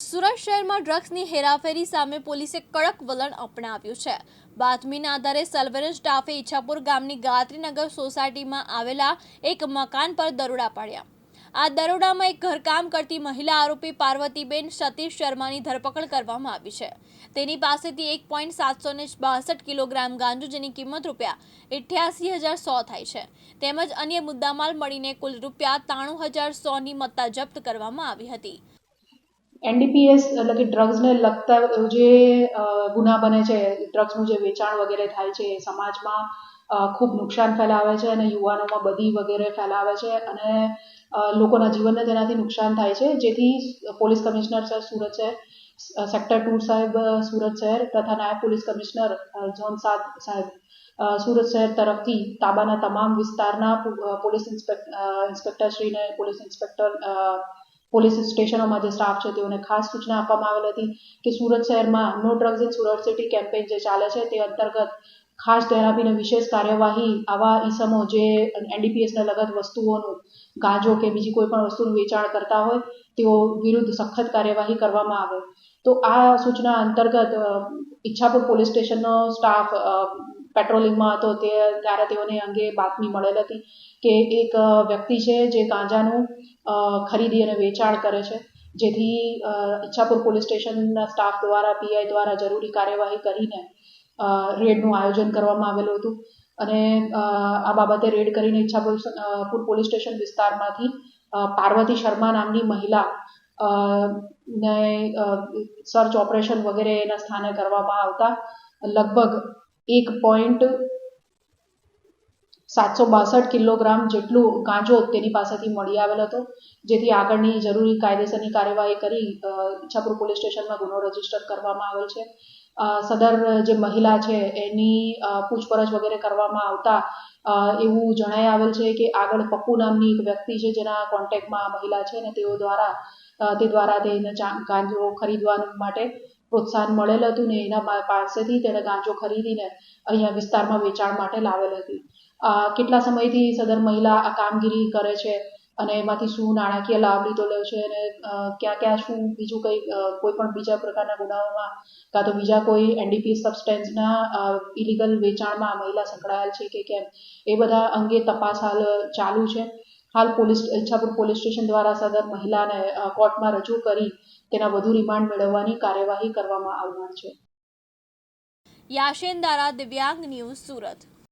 સુરત શહેરમાં ડ્રગ્સની હેરાફેરી સામે પોલીસે કડક વલણ અપનાવ્યું છે. બાતમીના આધારે સર્વેલન્સ સ્ટાફે ઈચ્છાપુર ગામની ગાયત્રીનગર સોસાયટીમાં આવેલા એક મકાન પર દરોડા પાડ્યા. આ દરોડામાં એક ઘરકામ કરતી મહિલા આરોપી પાર્વતીબેન સતીશ શર્માની ધરપકડ કરવામાં આવી છે. તેની પાસેથી એક પોઈન્ટ સાતસો ને બાસઠ કિલોગ્રામ ગાંજો જેની કિંમત રૂપિયા અઠ્યાસી હજાર સો થાય છે. તેમજ અન્ય મુદ્દામાલ મળીને કુલ રૂપિયા ત્રાણું હજાર સોની મત્તા જપ્ત કરવામાં આવી હતી. એનડીપીએસ એટલે કે ડ્રગ્સને લગતા જે ગુના બને છે ડ્રગ્સનું જે વેચાણ વગેરે થાય છે, એ સમાજમાં ખૂબ નુકસાન ફેલાવે છે અને યુવાનોમાં બધી વગેરે ફેલાવે છે અને લોકોના જીવનને તેનાથી નુકસાન થાય છે. જેથી પોલીસ કમિશનર સર સુરત છે સેક્ટર ટુ સાહેબ સુરત શહેર તથા નાયબ પોલીસ કમિશનર ઝોન સાત સાહેબ સુરત શહેર તરફથી તાબાના તમામ વિસ્તારના પોલીસ ઇન્સ્પેક્ટર ઇન્સ્પેક્ટરશ્રીને પોલીસ ઇન્સ્પેક્ટર પોલીસ સ્ટેશનોમાં જે સ્ટાફ છે તેઓને ખાસ સૂચના આપવામાં આવેલ હતી કે સુરત શહેરમાં no drugs in Surat city campaign જે ચાલે છે તે અંતર્ગત ખાસ ધ્યાન વિશેષ કાર્યવાહી આવા ઈસમો જે એનડીપીએસને લગત વસ્તુઓનું ગાંજો કે બીજી કોઈ પણ વસ્તુનું વેચાણ કરતા હોય તેઓ વિરુદ્ધ સખત કાર્યવાહી કરવામાં આવે. તો આ સૂચના અંતર્ગત ઈચ્છાપુર પોલીસ સ્ટેશનનો સ્ટાફ પેટ્રોલિંગમાં હતો, તે ત્યારે તેઓને અંગે બાતમી મળેલ હતી કે એક વ્યક્તિ છે જે ગાંજાનું ખરીદી અને વેચાણ કરે છે, જેથી ઈચ્છાપુર પોલીસ સ્ટેશનના સ્ટાફ દ્વારા, પીઆઈ દ્વારા જરૂરી કાર્યવાહી કરીને રેડનું આયોજન કરવામાં આવેલું હતું. અને આ બાબતે રેડ કરીને ઈચ્છાપુર પોલીસ સ્ટેશન વિસ્તારમાંથી પાર્વતી શર્મા નામની મહિલા ને સર્ચ ઓપરેશન વગેરે એના સ્થાને કરવામાં આવતા લગભગ એક પોઈન્ટ સાતસો બાસઠ કિલોગ્રામ જેટલું ગાંજો તેની પાસેથી મળી આવેલ હતો, જેથી આગળની જરૂરી કાયદેસરની કાર્યવાહી કરી ઈચ્છાપુર પોલીસ સ્ટેશનમાં ગુનો રજિસ્ટર કરવામાં આવેલ છે. સદર જે મહિલા છે એની પૂછપરછ વગેરે કરવામાં આવતા એવું જણાઈ આવેલ છે કે આગળ પપ્પુ નામની એક વ્યક્તિ છે જેના કોન્ટેક્ટમાં મહિલા છે અને તેઓ દ્વારા તે દ્વારા તેને ગાંજો ખરીદવા માટે પ્રોત્સાહન મળેલ હતું ને એના પાસેથી તેણે ગાંજો ખરીદીને અહીંયા વિસ્તારમાં વેચાણ માટે લાવેલ હતી. કેટલા સમયથી સદર મહિલા આ કામગીરી કરે છે અને એમાંથી શું નાણાકીય લાભ લીધેલો છે અને ક્યાં ક્યાં શું બીજું કંઈ કોઈ પણ બીજા પ્રકારના ગુનાઓમાં કાં તો બીજા કોઈ એનડીપી સબસ્ટેન્સના ઇલીગલ વેચાણમાં મહિલા સંકળાયેલ છે કે કેમ? એ બધા અંગે તપાસ હાલ ચાલુ છે. હાલ પોલીસ, ઈચ્છાપુર પોલીસ સ્ટેશન દ્વારા સદર મહિલાને કોર્ટમાં રજૂ કરી તેના વધુ રિમાન્ડ મેળવવાની કાર્યવાહી કરવામાં આવનાર છે. યાશેન દારા, દિવ્યાંગ ન્યૂઝ સુરત.